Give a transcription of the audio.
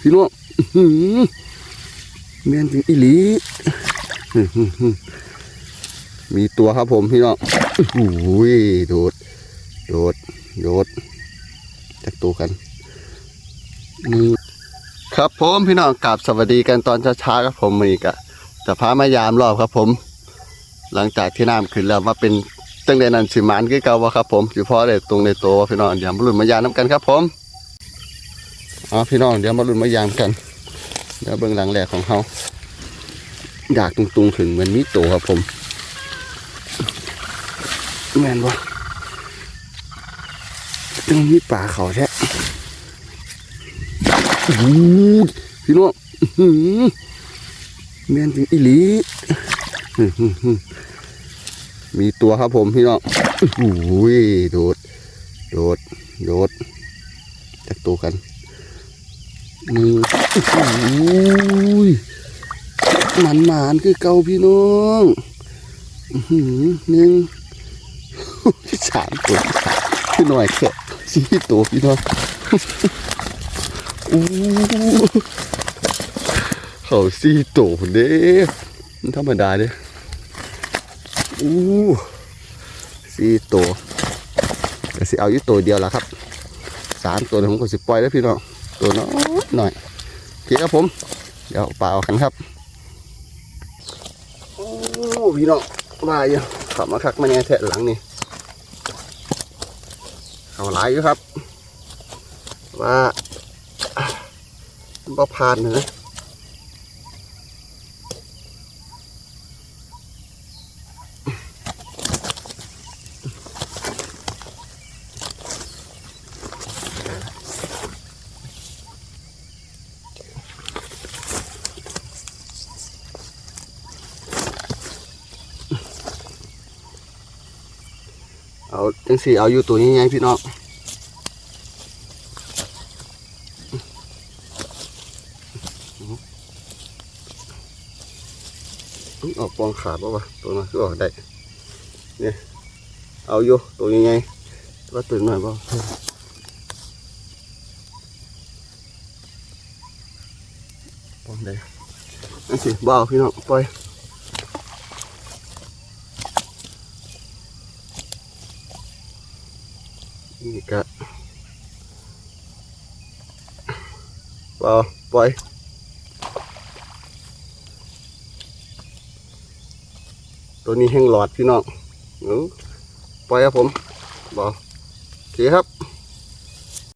พี่น้องอื้อหือแมนจริงอีหลีมีตัวครับผมพี่น้องโอ้ยโดด โดด โดดจักตัวกันนี่ครับผมพี่น้องกราบสวัสดีกันตอนช้าๆครับผมมีกะจะพามายามรอบครับผม หลังจากที่น้ำขึ้นแล้วมาเป็นตั้งแต่นั้นสิมานคือเก่าวะครับผมอยู่พอได้ตรงในตัวพี่น้องเดี๋ยวมาลุ้นมายามน้ำกันครับผม อ๋อพี่น้องเดี๋ยวมาลุ้นมายามกันเดี๋ยวเบื้องหลังแรกของเขาอยากตุงๆถึงเหมือนมีตัวครับผมแมนวะต้องมีป่าเขาแท้พี่น้องแมนจริงอีหลีมีตัวครับผมพี่น้องโอ้ยโดด โดด โดดจักตัวกัน นี่โอ้ยมันหมานคือเก่าพี่น้องหนึ่งสามตัวพี่หน่อยแค่สี่ตัวพี่น้องโอ้เขาสี่ตัวเด้มันธรรมดาเด้อู้สี่ตัวสิเอาอยู่ตัวเดียวละครับสามตัวเดี๋ยวผมก็สิปล่อยแล้วพี่น้อง ตัวน้อยหน่อยโอเคครับผม เดี๋ยวปล่ากันครับ โอ้พี่น้องลายอยู่ขับมาคักมาแน่แทะหลังนี่เขาหลายอยู่ครับ ว่าบ่ผ่านนะ เอาจังสี่เอาอยู่ตัวใหญ่ๆพี่น้องออกปองขาดป่าวะตัวนั้นคือออกได้เนี่ยเอาอยู่ตัวใหญ่ๆว่าตื่นหน่อยป่าปองได้จังสี่บ่เอาพี่น้องปล่อย นี่กะปล่าปล่อยตัวนี้แห้งหลอดพี่น้องปล่อยครับผมบอกโอเคครับ